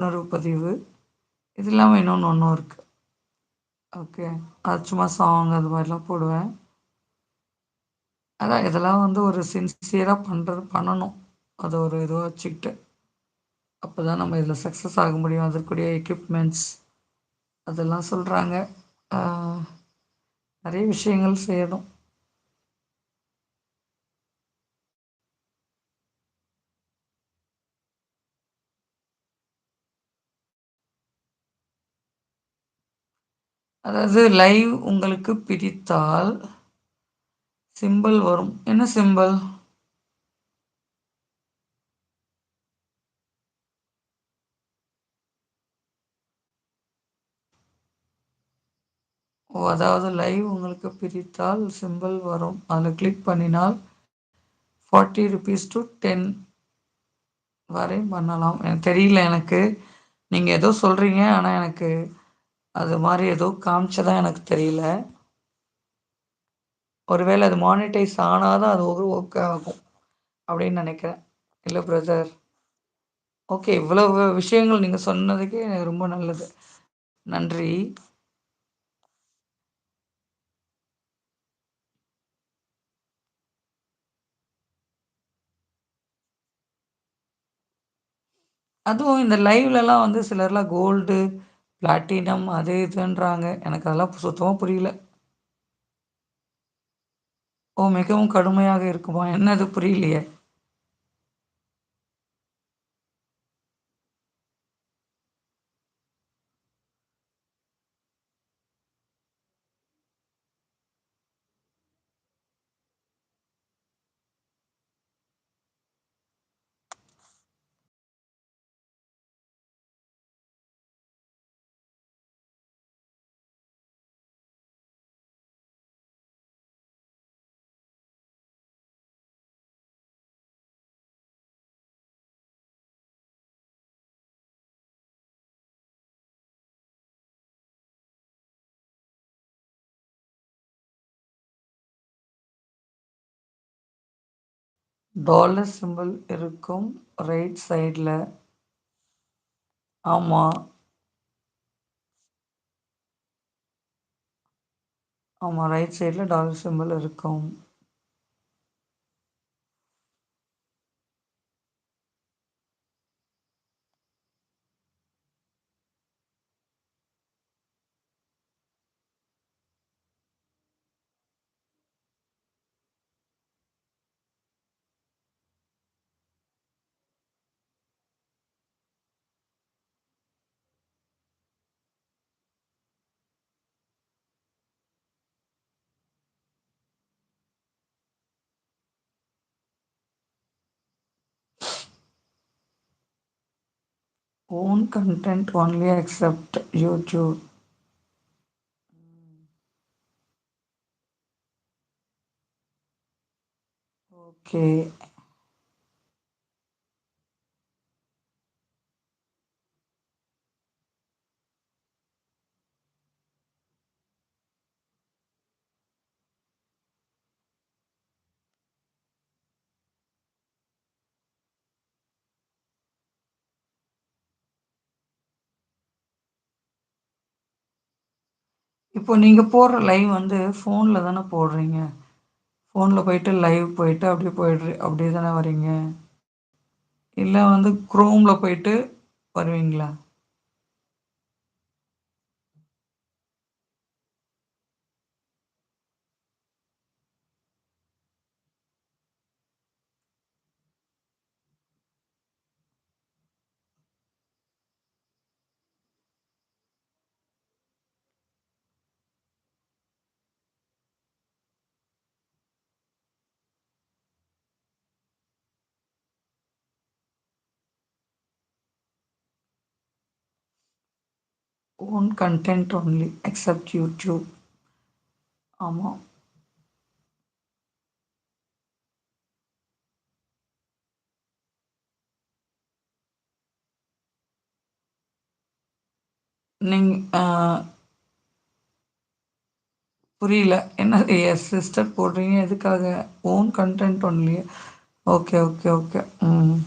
உணர்வு பதிவு இது இல்லாமல் இன்னொன்று ஒன்றும் இருக்குது ஓகே. அது சும்மா சாங் அது மாதிரிலாம் போடுவேன். அதான் இதெல்லாம் வந்து ஒரு சின்சியராக பண்ணுறது பண்ணணும். அதை ஒரு இதுவாக வச்சுக்கிட்டு. அப்பதான் நம்ம இதில் சக்ஸஸ் ஆக முடியும். அதற்குரிய எக்யூப்மெண்ட்ஸ் அதெல்லாம் சொல்கிறாங்க நிறைய விஷயங்கள் செய்யணும். அதாவது லைவ் உங்களுக்கு பிடித்தால் சிம்பல் வரும். என்ன சிம்பல்? ஓ! அதாவது லைவ் உங்களுக்கு பிரித்தால் சிம்பல் வரும். அதில் கிளிக் பண்ணினால் ஃபார்ட்டி ருபீஸ் டு டென் வரை பண்ணலாம். எனக்கு தெரியல எனக்கு. நீங்கள் ஏதோ சொல்கிறீங்க ஆனால் எனக்கு அது மாதிரி எதுவும் காமிச்சதா எனக்கு தெரியல. ஒருவேளை அது மானிட்டைஸ் ஆனாதான் அது ஒரு ஓகே ஆகும். அப்படின்னு நினைக்கிறேன் இல்லை பிரதர்? ஓகே. இவ்வளவு விஷயங்கள் நீங்கள் சொன்னதுக்கே எனக்கு ரொம்ப நல்லது. நன்றி. அதுவும் இந்த லைவ்லலாம் வந்து சிலர்லாம் கோல்டு, பிளாட்டினம் அது இதுன்றாங்க. எனக்கு அதெல்லாம் சுத்தமாக புரியல. ஓ! மிகவும் கடுமையாக இருக்குமா? என்னது புரியலையே? டாலர் சிம்பிள் இருக்கும் ரைட் சைடில் ஆமாம் ஆமாம் ரைட் சைடில் டாலர் சிம்பல் இருக்கும். Own content only accept YouTube. Okay. இப்போ நீங்கள் போடுற லைவ் வந்து ஃபோனில் தானே போடுறீங்க? ஃபோனில் போயிட்டு லைவ் போயிட்டு அப்படியே போயிடுற அப்படியே தானே வரீங்க? இல்லை வந்து குரோமில் போயிட்டு வருவீங்களா? Own content only accept YouTube. ஆமா. நீங்க புரியல. என்ன எஸ் சிஸ்டர் போடுறீங்க எதுக்காக? Own content only. Okay, okay, okay. ம்.